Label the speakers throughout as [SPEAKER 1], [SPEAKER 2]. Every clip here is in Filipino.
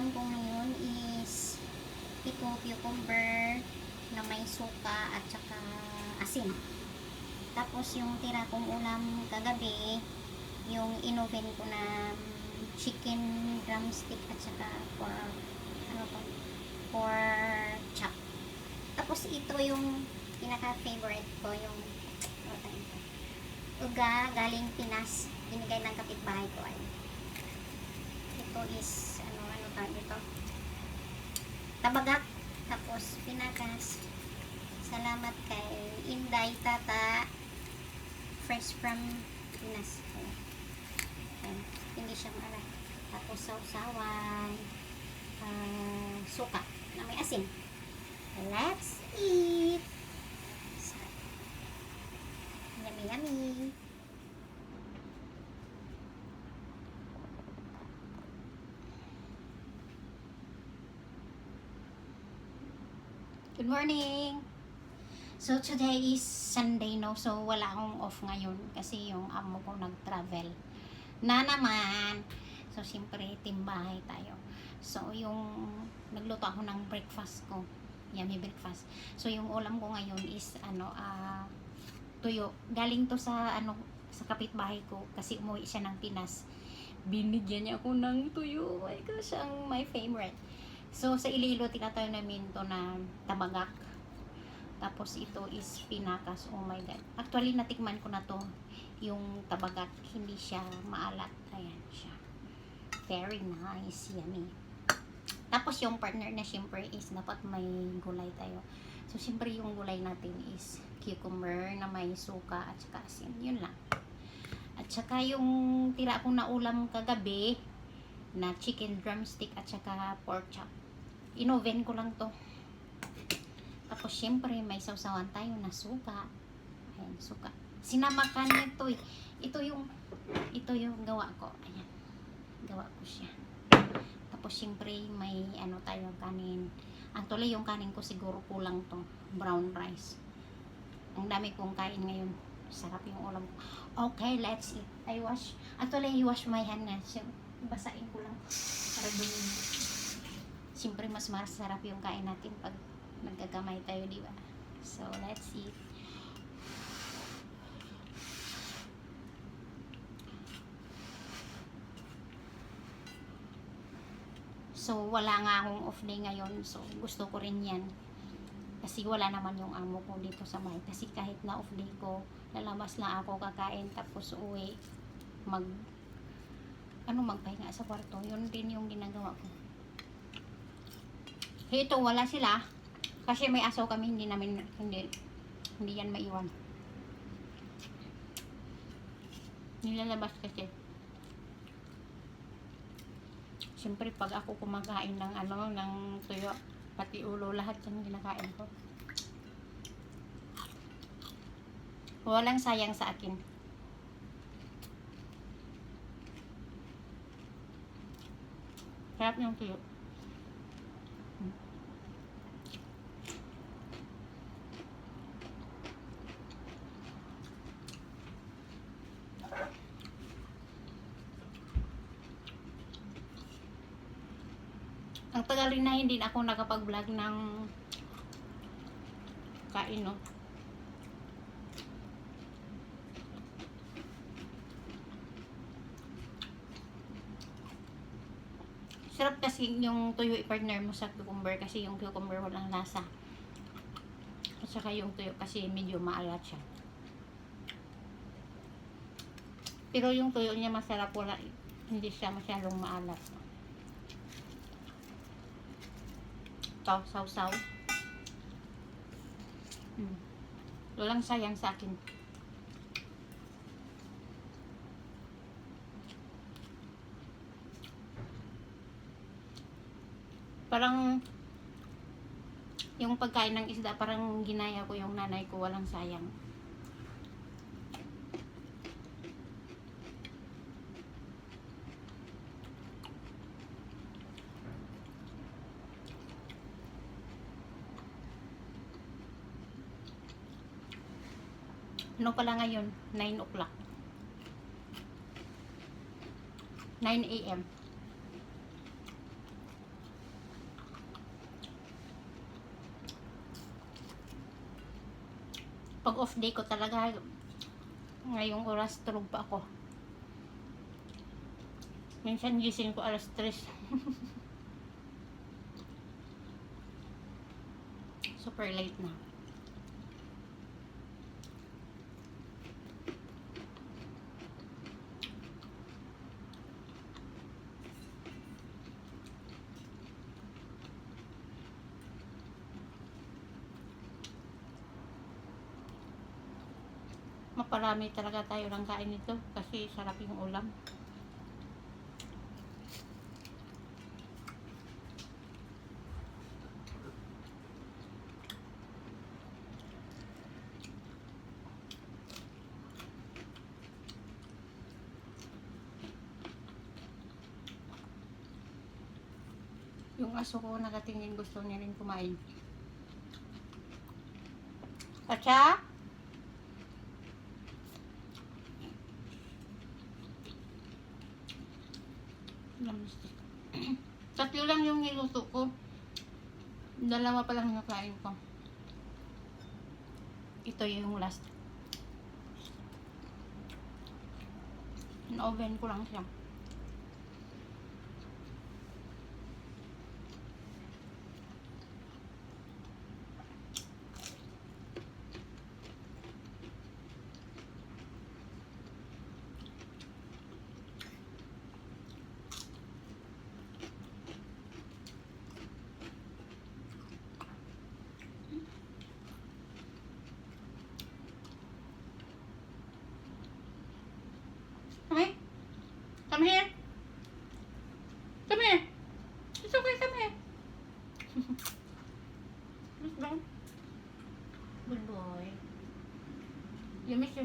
[SPEAKER 1] ulam ko ngayon is pito cucumber na may suka at saka asin. Tapos yung tira kong ulam kagabi, yung inoven ko na chicken drumstick at saka for ano to, for chop. Tapos ito yung pinaka-favorite ko, yung ano uga galing Pinas, binigay ng kapitbahay ko. Ay. Ito is ano, tawag ito? Tabagak. Tapos, pinakas. Salamat kay Inday Tata. Fresh from Pinas. Ayan. Hindi siya maalat. Tapos, sausawan. ah, suka na may asin. Let's eat! Yummy, yummy! Good morning! So, today is Sunday, no? So, wala akong off ngayon kasi yung amo ko nag-travel. Na naman! So, siyempre, timbahay tayo. So, yung nagluto ako ng breakfast ko. Yummy breakfast. So, yung ulam ko ngayon is, ano, ah, tuyo. Galing to sa, ano, sa kapitbahay ko kasi umuwi siya ng Pinas. Binigyan niya ako ng tuyo. Oh my gosh, ang my favorite. So, sa Iloilo, tinatayo namin to na tabagak. Tapos, ito is pinakas. Oh my God. Actually, natikman ko na to. Yung tabagak, hindi siya maalat. Ayan siya. Very nice. Yummy. Tapos, yung partner na syempre is dapat may gulay tayo. So, syempre yung gulay natin is cucumber na may suka at saka asin. Yun lang. At saka yung tira kong na ulam kagabi na chicken drumstick at saka pork chop. Inoven ko lang to. Tapos syempre may sausawan tayo na suka. Ayan, suka. Sinamakan nito eh. Ito yung ito yung gawa ko. Ayan. Gawa ko siya. Tapos syempre may ano tayo kanin. Ang tuloy yung kanin ko siguro kulang to. Brown rice. Ang dami kong kain ngayon. Sarap yung ulam. Okay, let's eat. I wash. Actually, I wash my hand na. Basain ko lang. Para dumi. Siyempre, mas masarap yung kain natin pag nagkagamay tayo, di ba? So, let's eat. So, wala nga akong off day ngayon. So, gusto ko rin yan. Kasi wala naman yung amo ko dito sa bahay. Kasi kahit na off day ko, lalabas lang ako kakain tapos uwi. Mag, ano, magpahinga sa kwarto. Yun din yung ginagawa ko. Ito, wala sila. Kasi may aso kami, hindi namin, hindi, hindi yan maiwan. Nilalabas kasi. Siyempre, pag ako kumakain ng ano, ng tuyo, pati ulo, lahat yung kinakain ko. Walang sayang sa akin. Sarap yung tuyo. Hmm. Ang tagal rin na hindi na ako nakapag-vlog ng kain, no? Sarap kasi yung tuyo i-partner mo sa cucumber kasi yung cucumber walang lasa. At saka yung tuyo kasi medyo maalat siya. Pero yung tuyo niya masarap wala hindi siya masyadong maalat. Ito, saw-saw. Hmm. Walang sayang sa akin. Parang yung pagkain ng isda, parang ginaya ko yung nanay ko, walang sayang. Ano pala ngayon? 9 o'clock. 9 a.m. Pag off day ko talaga, ngayong oras tulog pa ako. Minsan gising ko alas 3. Super late na. Maparami talaga tayo ng kain nito kasi sarap yung ulam. Yung aso ko nakatingin gusto niya rin kumain. Kacha? Lamstik. Tatlo lang yung niluto ko. Dalawa pa lang nakain ko. Ito yung last. In-oven ko lang siya.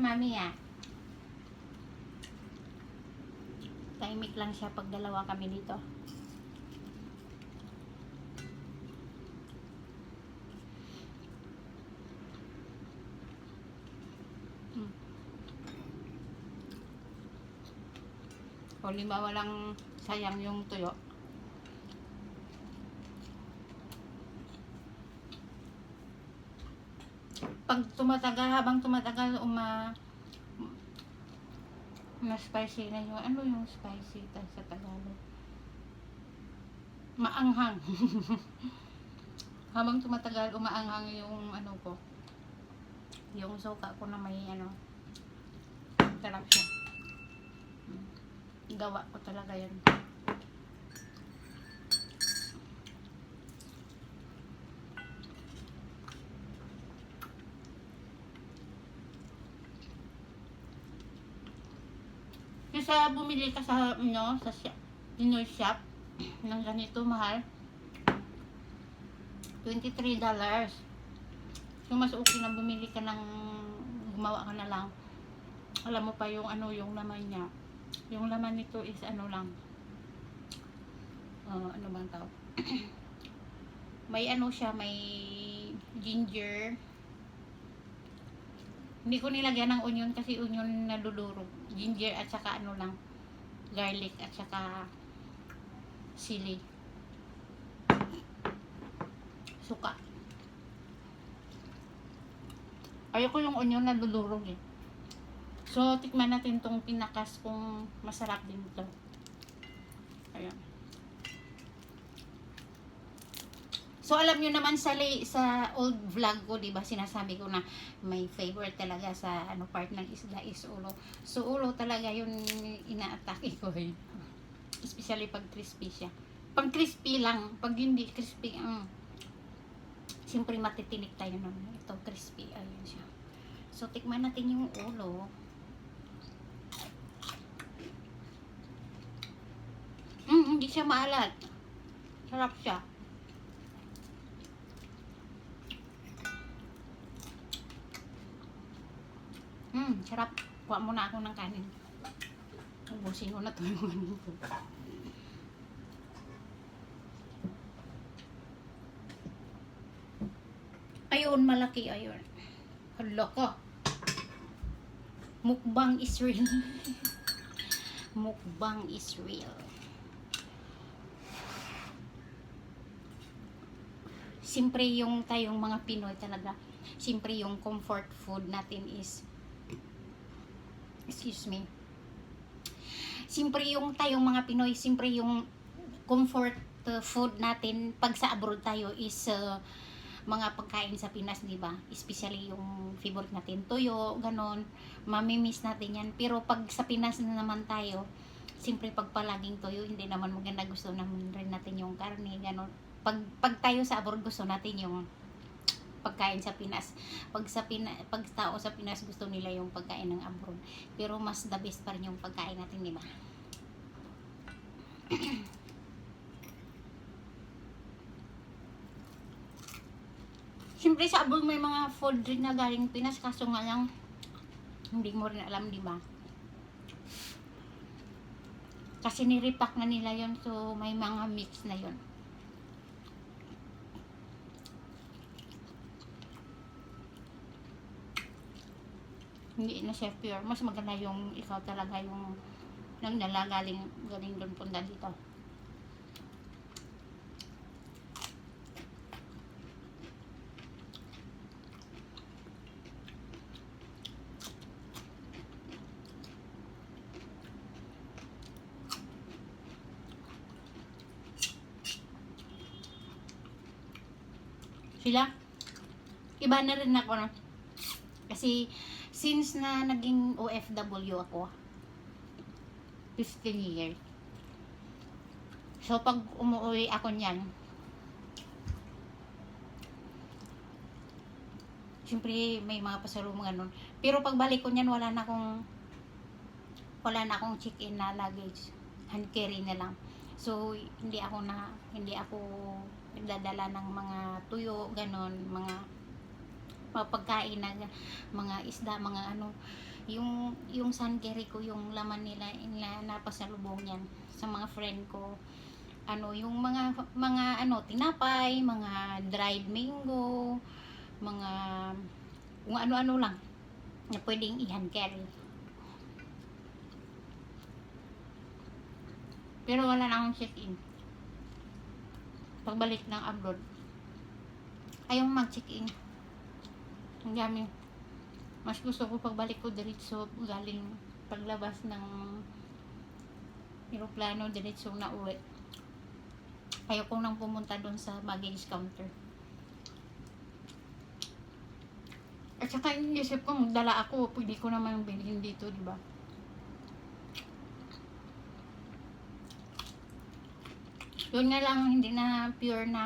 [SPEAKER 1] Mommy, ah? Tahimik lang siya pag dalawa kami dito. Hmm. O lima walang sayang yung tuyo. Pag tumatagal, habang tumatagal, uma na spicy na yung, ano yung spicy ta sa Tagalog? Maanghang. habang tumatagal, umaanghang yung ano ko. Yung suka ko na may ano, sarap siya. Gawa ko talaga yun. Kesa bumili ka sa, ano, sa shop, shop, ng ganito mahal, $23. So, mas okay na bumili ka ng, gumawa ka na lang. Alam mo pa yung ano, yung laman niya. Yung laman nito is ano lang. Uh, ano bang tawag? may ano siya, may ginger. Hindi ko nilagyan ng onion kasi onion nalulurog. Ginger at saka ano lang, garlic at saka sili. Suka. Ayoko yung onion nalulurog eh. So, tikman natin tong pinakas kung masarap din ito. Ayan. So, alam nyo naman sa, sa old vlog ko, di ba, sinasabi ko na may favorite talaga sa ano part ng isda is ulo. So, ulo talaga yun ina-atake ko eh. Especially pag crispy siya. Pag crispy lang, pag hindi crispy, um, siyempre matitinik tayo nun. Ito, crispy. Ayun siya. So, tikman natin yung ulo. Mm, hindi siya maalat. Sarap siya. Mm, sarap. Kuha muna ako ng kanin. Ubusin ko na to yung kanin ko. Ayun, malaki. Ayun. Hala ka. Mukbang is real. Mukbang is real. Siyempre yung tayong mga Pinoy talaga, siyempre yung comfort food natin is excuse me. Siyempre yung tayong mga Pinoy, siyempre yung comfort uh, food natin pag sa abroad tayo is uh, mga pagkain sa Pinas, di ba? Especially yung favorite natin, tuyo, ganon. Mamimiss natin yan. Pero pag sa Pinas na naman tayo, siyempre pag palaging tuyo, hindi naman maganda. Gusto naman rin natin yung karne, ganon. Pag, pag tayo sa abroad, gusto natin yung pagkain sa Pinas. Pag sa Pina, pag tao sa Pinas gusto nila yung pagkain ng abroad. Pero mas the best pa rin yung pagkain natin, di ba? Siyempre sa abroad may mga food rin na galing Pinas kaso nga lang hindi mo rin alam, di ba? Kasi niripak na nila yon so may mga mix na yon. Hindi na siya pure. Mas maganda yung ikaw talaga yung nang nalagaling galing doon punta dito. Sila, iba na rin ako no. Kasi since na naging OFW ako, 15 years. So pag umuwi ako niyan, Siyempre, may mga pasalubong ganun. Pero pagbalik ko niyan, wala na akong wala na akong check-in na luggage. Hand carry na lang. So, hindi ako na, hindi ako nagdadala ng mga tuyo, ganon, mga mga pagkain na mga isda, mga ano, yung yung carry ko, yung laman nila, nila napasalubong yan sa mga friend ko. Ano, yung mga mga ano, tinapay, mga dried mango, mga kung ano-ano lang na pwedeng i-hand. Pero wala na akong check-in. Pagbalik ng abroad, ayaw mag-check-in. Ang dami. Mas gusto ko pagbalik ko diretso galing paglabas ng aeroplano diretso na uwi. Ayaw ko nang pumunta doon sa baggage counter. At saka inisip ko, magdala ako, pwede ko naman bilhin dito, di ba? Yun nga lang, hindi na pure na